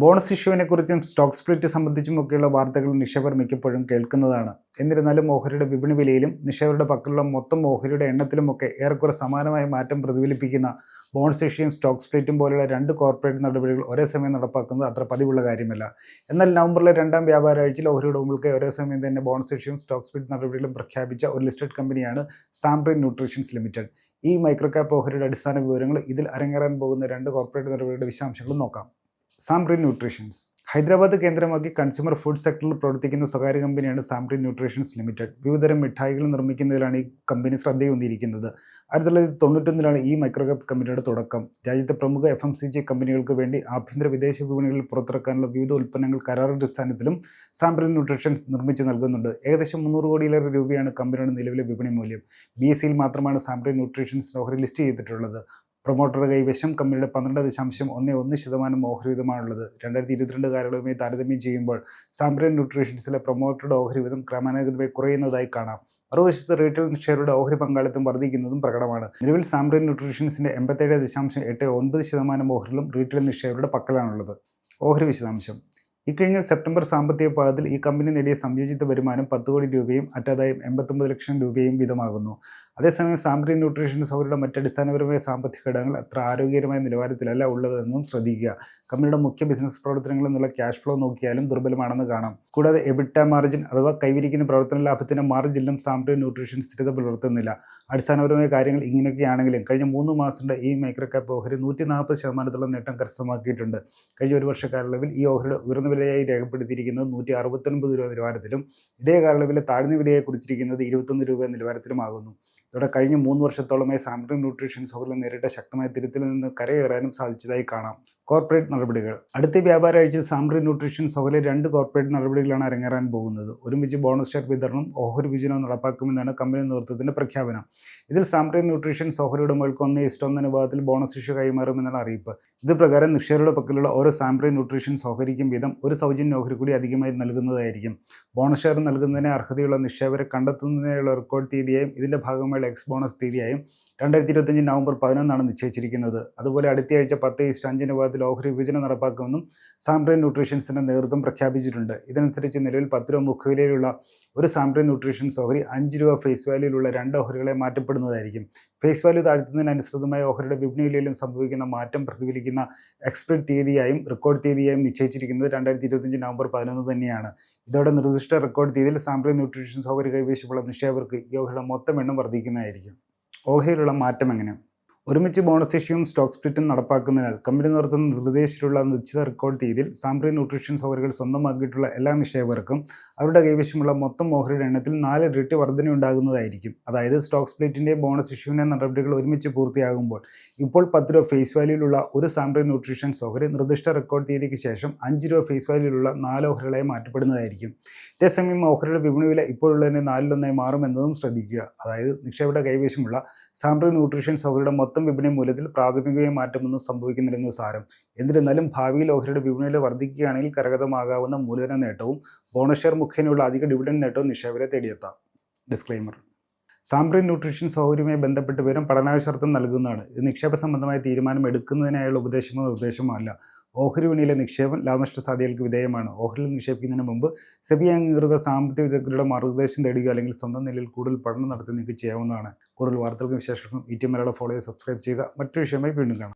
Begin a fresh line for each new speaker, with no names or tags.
Bonus ഇഷ്യൂവിനെക്കുറിച്ചും stock split സംബന്ധിച്ചുമൊക്കെയുള്ള വാർത്തകൾ നിക്ഷേപർ മിക്കപ്പോഴും കേൾക്കുന്നതാണ്. എന്നിരുന്നാലും ഓഹരിയുടെ വിപണി വിലയിലും നിക്ഷേപരുടെ പക്കലുള്ള മൊത്തം ഓഹരിയുടെ എണ്ണത്തിലുമൊക്കെ ഏറെക്കുറെ സമാനമായ മാറ്റം പ്രതിഫലിപ്പിക്കുന്ന ബോണസ് ഇഷ്യൂയും സ്റ്റോക്ക് സ്പ്ലിറ്റും പോലുള്ള രണ്ട് കോർപ്പറേറ്റ് നടപടികൾ ഒരേ സമയം നടപ്പാക്കുന്നത് അത്ര പതിവുള്ള കാര്യമല്ല. എന്നാൽ നവംബറിലെ രണ്ടാം വ്യാപാര ആഴ്ചയിൽ ഓഹരിയുടെ മുമ്പിൽക്ക് ഒരേ സമയം തന്നെ ബോണസ് ഇഷ്യൂയും സ്റ്റോക്ക് സ്പ്ലിറ്റ് നടപടികളും പ്രഖ്യാപിച്ച ഒരു ലിസ്റ്റഡ് കമ്പനിയാണ് സാംപ്രിൻ ന്യൂട്രീഷൻസ് ലിമിറ്റഡ്. ഈ മൈക്രോ ഓഹരിയുടെ അടിസ്ഥാന വിവരങ്ങൾ ഇതിൽ അരങ്ങേറാൻ പോകുന്ന രണ്ട് കോർപ്പറേറ്റ് നടപടികളുടെ വിശദാംശങ്ങളും നോക്കാം. സാംപ്രിൻ ന്യൂട്രീഷൻസ്. ഹൈദരാബാദ് കേന്ദ്രമാക്കി കൺസ്യൂമർ ഫുഡ് സെക്ടറിൽ പ്രവർത്തിക്കുന്ന സ്വകാര്യ കമ്പനിയാണ് സാംപ്രിൻ ന്യൂട്രീഷൻസ് ലിമിറ്റഡ്. വിവിധതരം മിഠായികൾ നിർമ്മിക്കുന്നതിലാണ് ഈ കമ്പനി ശ്രദ്ധയൂന്നിയിരിക്കുന്നത് ആയിരത്തി തൊള്ളായിരത്തി തൊണ്ണൂറ്റൊന്നിലാണ് ഈ മൈക്രോകാപ്പ് കമ്പനിയുടെ തുടക്കം. രാജ്യത്തെ പ്രമുഖ എഫ് എം സി ജി കമ്പനികൾക്ക് വേണ്ടി ആഭ്യന്തര വിദേശ വിപണികളിൽ പുറത്തിറക്കാനുള്ള വിവിധ ഉൽപ്പന്നങ്ങൾ കരാറടിസ്ഥാനത്തിലും സാംപ്രിൻ ന്യൂട്രീഷൻസ് നിർമ്മിച്ച് നൽകുന്നുണ്ട്. ഏകദേശം മുന്നൂറ് കോടിയിലേറെ രൂപയാണ് കമ്പനിയുടെ നിലവിലെ വിപണി മൂല്യം. ബി എസ് സിയിൽ മാത്രമാണ് സാംപ്രിൻ ന്യൂട്രീഷൻസ് ഓഹരി ലിസ്റ്റ് ചെയ്തിട്ടുള്ളത്. പ്രൊമോട്ടറുടെ കൈവശം കമ്പനിയുടെ പന്ത്രണ്ട് ദശാംശം ഒന്ന് ഒന്ന് ശതമാനം ഓഹരി വിധമാണുള്ളത് രണ്ടായിരത്തി ഇരുപത്തിരണ്ട് കാലയളവുമായി താരതമ്യം ചെയ്യുമ്പോൾ സാംബ്രൻ ന്യൂട്രീഷൻസിലെ പ്രൊമോട്ടറുടെ ഓഹരി വിധം ക്രമാനുഗതമായി കുറയുന്നതായി കാണാം. മറുവശത്ത് റീറ്റെയിൽ ഷെയറുടെ ഓഹരി പങ്കാളിത്തം വർദ്ധിക്കുന്നതും പ്രകടമാണ്. നിലവിൽ സാംബ്രൻ ന്യൂട്രീഷൻസിന്റെ എൺപത്തേഴ് ദശാംശം എട്ട് ഒൻപത് ശതമാനം ഓഹരികളും റീറ്റെയിൽ നിക്ഷേപരുടെ പക്കലാണുള്ളത്. ഓഹരി വിശദാംശം. ഇക്കഴിഞ്ഞ സെപ്റ്റംബർ സാമ്പത്തിക പാദത്തിൽ ഈ കമ്പനി നേടിയ സംയോജിത വരുമാനം പത്ത് കോടി രൂപയും അറ്റാദായം എൺപത്തൊമ്പത് ലക്ഷം രൂപയും വീതമാകുന്നു. അതേസമയം സാമ്പത്തിക ന്യൂട്രീഷൻസ് അവരുടെ മറ്റടിസ്ഥാനപരമായ സാമ്പത്തിക ഘടകങ്ങൾ അത്ര ആരോഗ്യകരമായ നിലവാരത്തിലല്ല ഉള്ളതെന്നും ശ്രദ്ധിക്കുക. കമ്പനിയുടെ മുഖ്യ ബിസിനസ് പ്രവർത്തനങ്ങളിൽ നിന്നുള്ള ക്യാഷ് ഫ്ലോ നോക്കിയാലും ദുർബലമാണെന്ന് കാണാം. കൂടാതെ എബിട്ട മാർജിൻ അഥവാ കൈവരിക്കുന്ന പ്രവർത്തന ലാഭത്തിന്റെ മാർജിനിലും സാമ്പത്തിക ന്യൂട്രീഷൻ സ്ഥിരത പുലർത്തുന്നില്ല. അടിസ്ഥാനപരമായ കാര്യങ്ങൾ ഇങ്ങനെയൊക്കെയാണെങ്കിലും കഴിഞ്ഞ മൂന്ന് മാസത്തിന്റെ ഈ മൈക്രോ ക്യാപ്പ് ഓഹരി നൂറ്റി നാൽപ്പത് ശതമാനത്തോളം നേട്ടം കരസ്ഥമാക്കിയിട്ടുണ്ട്. കഴിഞ്ഞ ഒരു വർഷക്കാലയളവിൽ ഈ ഓഹരിയുടെ ഉയർന്ന വിലയായി രേഖപ്പെടുത്തിയിരിക്കുന്നത് നൂറ്റി അറുപത്തൊൻപത് രൂപ നിലവാരത്തിലും ഇതേ കാലയളവിലെ താഴ്ന്ന വിലയെ കുറിച്ചിരിക്കുന്നത് ഇരുപത്തൊന്ന് രൂപ നിലവാരത്തിലുമാകുന്നു. ഇതോടെ കഴിഞ്ഞ മൂന്ന് വർഷത്തോളമായി സാമ്പിൾ ന്യൂട്രീഷൻസ് സൗകര്യം നേരിട്ട ശക്തമായ തിരുത്തിൽ നിന്ന് കരയേറാനും സാധിച്ചതായി കാണാം. കോർപ്പറേറ്റ് നടപടികൾ. അടുത്ത വ്യാപാര ആഴ്ച സാംബ്രി ന്യൂട്രീഷൻ സൗകര്യം രണ്ട് കോർപ്പറേറ്റ് നടപടികളാണ് അരങ്ങേറാൻ പോകുന്നത്. ഒരുമിച്ച് ബോണസ് ഷെയർ വിതരണം ഓഹരി വിജയനവും നടപ്പാക്കുമെന്നാണ് കമ്പനി നേതൃത്വത്തിന്റെ പ്രഖ്യാപനം. ഇതിൽ സാമ്പ്രി ന്യൂട്രീഷൻ സഹോദരി ഉടമകൾക്ക് ഒന്ന് ഇഷ്ടം അനുപാതത്തിൽ ബോണസ് ഇഷ്യൂ കൈമാറുമെന്നാണ് അറിയിപ്പ്. ഇത് പ്രകാരം നിക്ഷേപരുടെ പക്കലുള്ള ഓരോ സാമ്പ്രി ന്യൂട്രീഷൻ സഹകരിക്കും വീതം ഒരു സൗജന്യ ഓഹരി കൂടി അധികമായി നൽകുന്നതായിരിക്കും. ബോണസ് ഷെയർ നൽകുന്നതിന് അർഹതയുള്ള നിക്ഷേപരെ കണ്ടെത്തുന്നതിനുള്ള റെക്കോർഡ് തീയതിയായും ഇതിന്റെ ഭാഗമായുള്ള എക്സ് ബോണസ് തീയതിയായും രണ്ടായിരത്തി ഇരുപത്തഞ്ച് നവംബർ പതിനൊന്നാണ് നിശ്ചയിച്ചിരിക്കുന്നത്. അതുപോലെ അടുത്തയാഴ്ച പത്ത് ഈസ്റ്റ് അഞ്ചിന് ഭാഗത്തിൽ ഓഹരി വിഭജനം നടപ്പാക്കുമെന്നും സാംബ്രൈൻ ന്യൂട്രീഷൻസിന്റെ നേതൃത്വം പ്രഖ്യാപിച്ചിട്ടുണ്ട്. ഇതനുസരിച്ച് നിലവിൽ പത്ത് രൂപ മുഖവിലയിലുള്ള ഒരു സാംബ്രൈൻ ന്യൂട്രീഷൻസ് ഓഹരി അഞ്ച് രൂപ ഫേസ് വാല്യൂലുള്ള രണ്ട് ഓഹരികളെ മാറ്റപ്പെടുന്നതായിരിക്കും. ഫേസ് വാല്യൂ താഴ്ത്തുന്നതിനനുസൃതമായ ഓഹരിയുടെ വിപണി വിലയിലും സംഭവിക്കുന്ന മാറ്റം പ്രതിഫലിക്കുന്ന എക്സ്പെക്ട് തീയതിയായും റെക്കോർഡ് തീയതിയായും നിശ്ചയിച്ചിരിക്കുന്നത് രണ്ടായിരത്തി ഇരുപത്തഞ്ച് നവംബർ പതിനൊന്ന് തന്നെയാണ്. ഇതോടെ നിർദ്ദിഷ്ട റെക്കോർഡ് തീയതിയിൽ സാംബ്രൈൻ ന്യൂട്രീഷൻസ് ഓഹരി കൈവശമുള്ള നിക്ഷേപകർക്ക് ഈ ഓഹരിയുടെ മൊത്തം എണ്ണം വർദ്ധിക്കുന്നതായിരിക്കും. ഓഹരിയിലുള്ള മാറ്റം എങ്ങനെ ഒരുമിച്ച് ബോണസ് ഇഷ്യൂവും സ്റ്റോക്ക് സ്പ്ലിറ്റും നടപ്പാക്കുന്നതിനാൽ കമ്പനി നടത്തുന്ന നിർദ്ദേശിച്ചിട്ടുള്ള നിശ്ചിത റെക്കോർഡ് തീയതിയിൽ സാംബ്രി ന്യൂട്രീഷൻ സൗകര്യങ്ങൾ സ്വന്തമാക്കിയിട്ടുള്ള എല്ലാ നിക്ഷേപകർക്കും അവരുടെ കൈവശമുള്ള മൊത്തം ഓഹരിയുടെ എണ്ണത്തിൽ നാല് ഇരട്ടി വർധന ഉണ്ടാകുന്നതായിരിക്കും അതായത് സ്റ്റോക്ക് സ്പ്ലിറ്റിന്റെ ബോണസ് ഇഷ്യൂവിന്റെ നടപടികൾ ഒരുമിച്ച് പൂർത്തിയാകുമ്പോൾ ഇപ്പോൾ പത്ത് രൂപ ഫേസ് വാല്യൂലുള്ള ഒരു സാംബ്രി ന്യൂട്രീഷൻ സൗകര്യം നിർദ്ദിഷ്ട റെക്കോർഡ് തീയതിക്ക് ശേഷം അഞ്ച് രൂപ ഫേസ് വാല്യൂലുള്ള നാല് ഓഹരികളായി മാറ്റപ്പെടുന്നതായിരിക്കും. ഇതേസമയം ഓഹരിയുടെ വിപണി വില ഇപ്പോഴുള്ളതിന്റെ നാലിലൊന്നായി മാറുമെന്നതും ശ്രദ്ധിക്കുക. അതായത് നിക്ഷേപയുടെ കൈവശമുള്ള സാംബ്രി ന്യൂട്രീഷൻ സൗകര്യയുടെ മൊത്തം വിപണി മൂല്യത്തിൽ പ്രാഥമികമായി മാറ്റമൊന്നും സംഭവിക്കുന്നില്ലെന്ന് സാരം. എന്നിരുന്നാലും ഭാവിയിൽ ഓഹരിയുടെ വിപണിയിൽ വർദ്ധിക്കുകയാണെങ്കിൽ കരഗതമാകാവുന്ന മൂലധന നേട്ടവും ബോണസ് ഷെയർ മുഖേനയുള്ള അധിക ഡിവിഡൻ നേട്ടവും നിക്ഷേപരെ തേടിയെത്താം. ഡിസ്ക്ലൈമർ സാംബ്രിൻ ന്യൂട്രീഷൻ സൗകര്യവുമായി ബന്ധപ്പെട്ട് വരും പഠനാവശ്യർത്ഥം നൽകുന്നതാണ്. ഇത് നിക്ഷേപ സംബന്ധമായ തീരുമാനം എടുക്കുന്നതിനായുള്ള ഉപദേശമോ നിർദ്ദേശമോ അല്ല. ഓഹരി വിപണിയിലെ നിക്ഷേപം ലാഭനഷ്ട സാധ്യതകൾക്ക് വിധേയമാണ്. ഓഹരിയിൽ നിക്ഷേപിക്കുന്നതിന് മുമ്പ് സെബി അംഗീകൃത സാമ്പത്തിക വിദഗ്ധരുടെ മാർഗനിർദ്ദേശം തേടുക അല്ലെങ്കിൽ സ്വന്തം നിലയിൽ കൂടുതൽ പഠനം നടത്തി നിങ്ങൾക്ക് ചെയ്യാവുന്നതാണ്. കൂടുതൽ വാർത്തകൾക്കും വിശേഷങ്ങൾക്കും ഇ ടി മലയാളം ഫോളോ ചെയ്ത് സബ്സ്ക്രൈബ് ചെയ്യുക. മറ്റൊരു വിഷയമായി വീണ്ടും കാണാം.